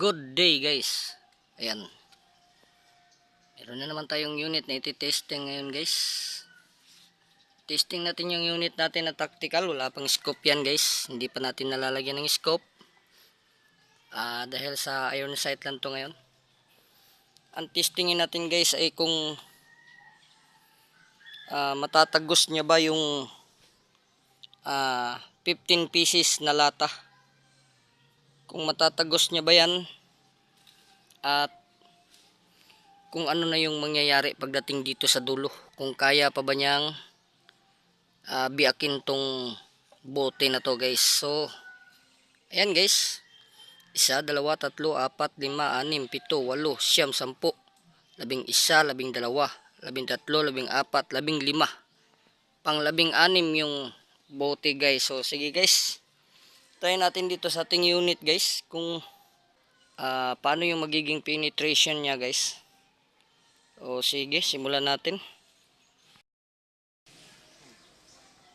Good day guys. Ayan. Meron na naman tayong unit na iti-testing ngayon guys. Testing natin yung unit natin na tactical. Wala pang scope yan guys. Hindi pa natin nalalagyan ng scope. Ah, dahil sa iron sight lang to ngayon. Ang testingin natin guys ay kung ah, matatagos niya ba yung ah, 15 pieces na lata kung matatagos niya ba yan at kung ano na yung mangyayari pagdating dito sa dulo. Kung kaya pa ba niyang ah, biakin tong bote na to guys. So ayan guys. Isa, dalawa, tatlo, apat, lima, anim, pito, walo, siyam, sampu. Labing isa, labing dalawa labing tatlo, labing apat, labing lima. Pang labing anim yung bote guys. So sige guys try natin dito sa ating unit guys kung ah, paano yung magiging penetration niya guys. O sige simulan natin.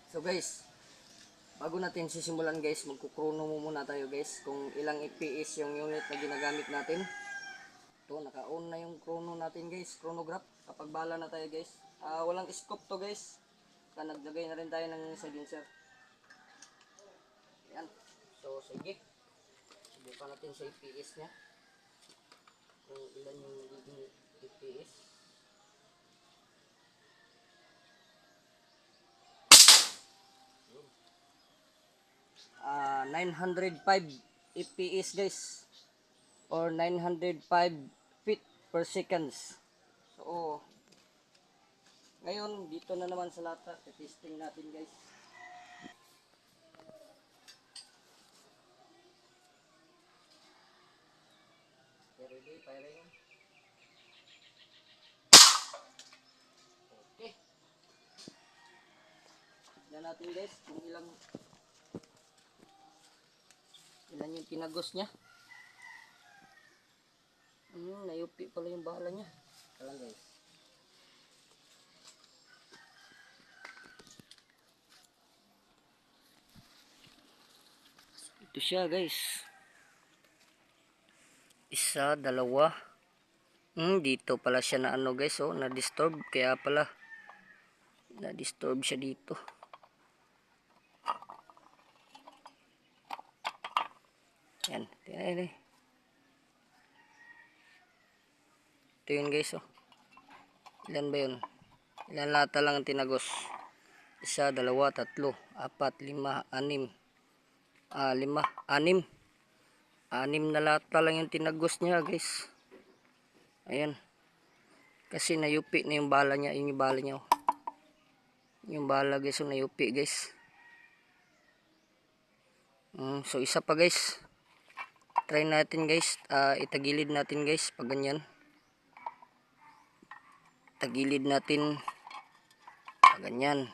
So guys bago natin sisimulan guys magkukrono mo muna tayo guys kung ilang FPS yung unit na ginagamit natin. To naka-on na yung chrono natin guys chronograph. Kapag bala na tayo guys. Ah, walang scope to guys. Naglagay na rin tayo ng silencer So, sige. Subukan natin sa EPS niya. Kung ilan yung magiging EPS. Ah, 905 EPS guys. Or 905 feet per seconds. So, ngayon, dito na naman sa lata. Testing natin guys. Ready, firing. Okay. Tignan natin guys kung ilang ilan yung tinagos niya. Hmm, nayupi pala yung bala niya. Kalang guys. Ito siya guys isa, dalawa. Hmm, dito pala siya na ano guys, oh, na-disturb. Kaya pala, na-disturb siya dito. Yan, tingnan eh. Ito yun guys, oh. Ilan ba yun? Ilan lata lang ang tinagos? Isa, dalawa, tatlo, apat, lima, anim. Ah, lima, anim anim na lata lang yung tinagos niya guys. Ayan. Kasi nayupi na yung bala niya. Yung bala niya oh. yung bala guys yung nayupi guys. Mm, so isa pa guys. Try natin guys. Uh, itagilid natin guys pag ganyan. Tagilid natin. Pag ganyan.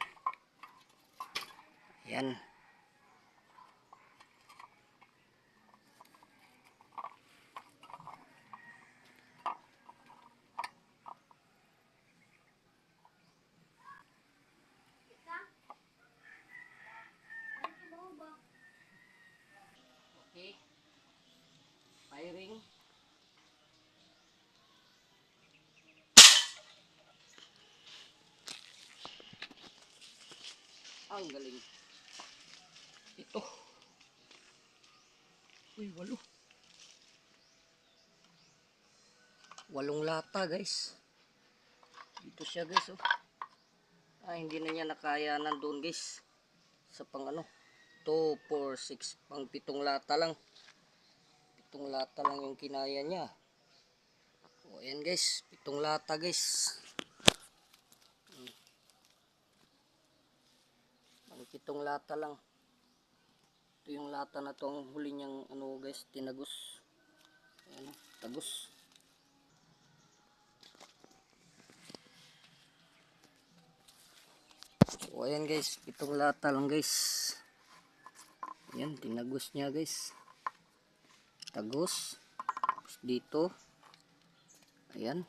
Ayan Okay. Firing. Ang galing. Ito. Uy, walo. Walong lata, guys. Dito siya, guys, oh. Ah, hindi na niya nakaya nandun, guys. Sa pang ano. 2, 4, 6, pang pitong lata lang. Pitong lata lang yung kinaya niya. O, ayan guys, pitong lata guys. Hmm. Pang pitong lata lang. Ito yung lata na to, huli niyang ano guys, tinagos. Ayan, tagos. So, ayan guys, pitong lata lang guys. Yan, tinagos niya guys. Tagos. Tapos dito. Ayan.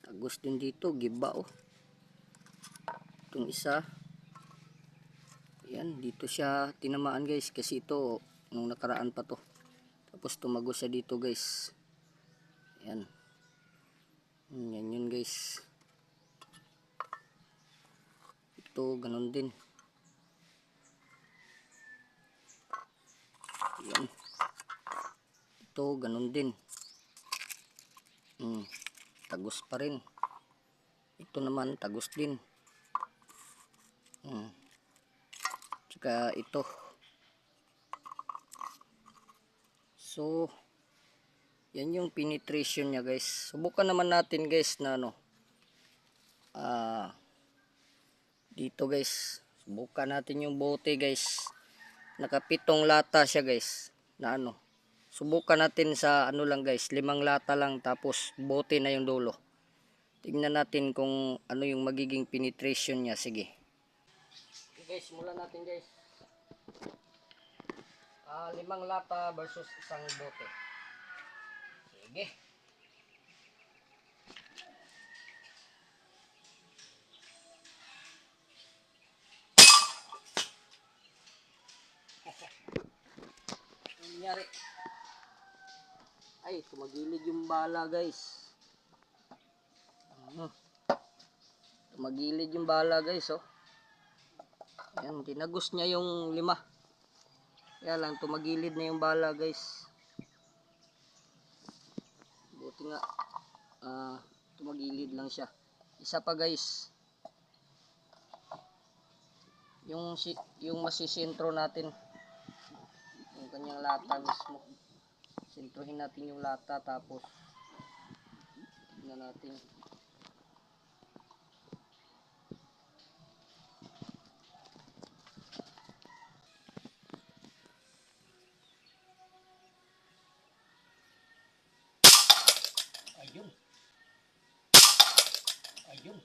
Tagos din dito. Giba oh. Itong isa. Ayan, dito siya tinamaan guys. Kasi ito, nung nakaraan pa to. Tapos tumago siya dito guys. Yan. Yan yun guys. Ito ganun din. Yan. Ito ganun din. Hmm. Tagos pa rin. Ito naman tagos din. Hmm. Tsaka ito. So, yan yung penetration niya guys. Subukan naman natin guys na ano. Ah, dito guys. Subukan natin yung bote guys. Nakapitong lata siya guys. Na ano. Subukan natin sa ano lang guys. Limang lata lang tapos bote na yung dulo. Tingnan natin kung ano yung magiging penetration niya. Sige. Guys, simulan natin guys. Ah, limang lata versus isang bote. Sige. Nangyari? Ay, tumagilid yung bala guys. Ano? Tumagilid yung bala guys oh. Ayan, tinagos niya yung lima. Kaya lang, tumagilid na yung bala guys. Buti nga, ah, tumagilid lang siya. Isa pa guys. Yung, si, yung masisintro natin. Yung kanyang lata mismo. Sintrohin natin yung lata tapos tingnan natin. Ayun. Ayun.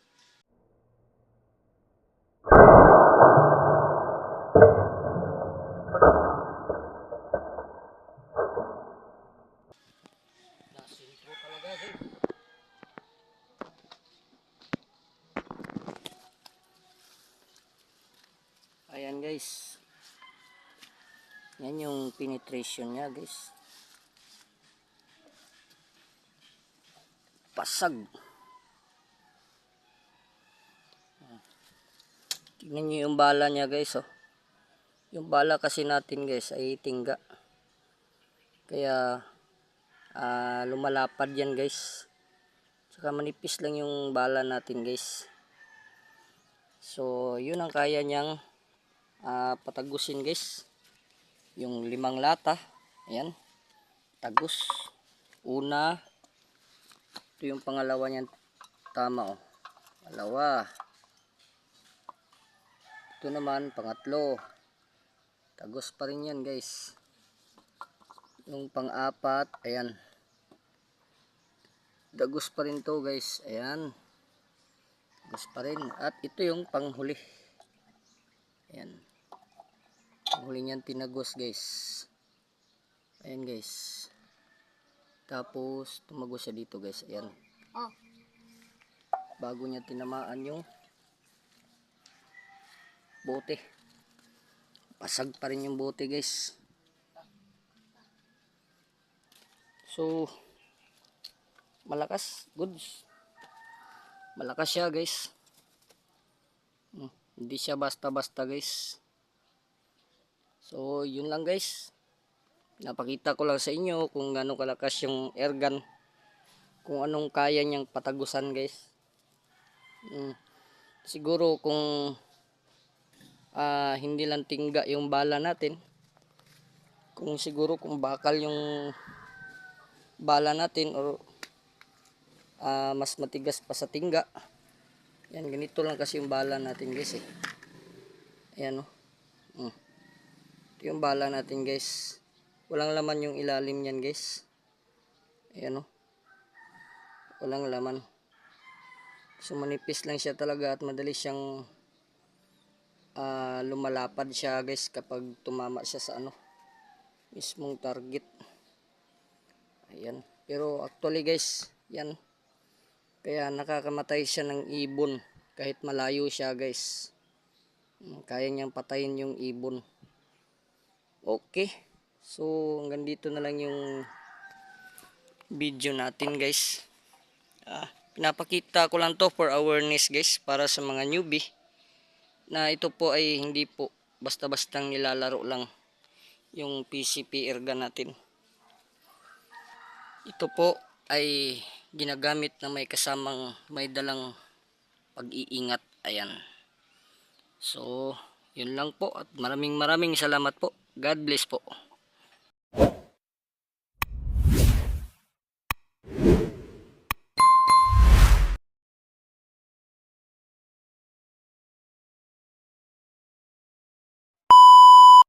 Ayan guys. Yan yung penetration niya guys. Pasag. Tingnan nyo yung bala niya guys oh. Yung bala kasi natin guys ay tingga. Kaya ah, lumalapad yan guys. Tsaka manipis lang yung bala natin guys. So yun ang kaya niyang ah, patagusin guys. Yung limang lata. Ayan. Tagus. Una. Ito yung pangalawa niyan. Tama oh. Pangalawa. Ito naman pangatlo. Tagos pa rin yan guys. Yung pang-apat, ayan. Dagos pa rin to guys. Ayan. Dagos pa rin. At ito yung panghuli. Ayan. Panghuli niyan tinagos guys. Ayan guys. Tapos tumagos siya dito guys. Ayan. Oh, Bago niya tinamaan yung bote. Pasag pa rin yung bote guys. So, malakas. Goods. Malakas siya guys. Hmm, Hindi siya basta-basta guys. So, yun lang guys. Napakita ko lang sa inyo kung gaano kalakas yung airgun. Kung anong kaya niyang patagusan guys. Hmm. Siguro kung ah, hindi lang tingga yung bala natin. Kung siguro kung bakal yung bala natin or ah, mas matigas pa sa tingga. Yan, ganito lang kasi yung bala natin guys eh. Ayan o. Mm. Ito yung bala natin guys. Walang laman yung ilalim yan guys. Ayan o. Walang laman. So manipis lang siya talaga at madali siyang ah, lumalapad siya guys kapag tumama siya sa ano mismong target. Ayan. Pero actually guys, yan. Kaya nakakamatay siya ng ibon kahit malayo siya guys. Mm, Kaya niyang patayin yung ibon. Okay. So, hanggang dito na lang yung video natin guys. Ah, pinapakita ko lang to for awareness guys para sa mga newbie na ito po ay hindi po basta-bastang nilalaro lang yung PCP erga natin. Ito po ay ginagamit na may kasamang may dalang pag-iingat. Ayan. So, yun lang po at maraming maraming salamat po. God bless po.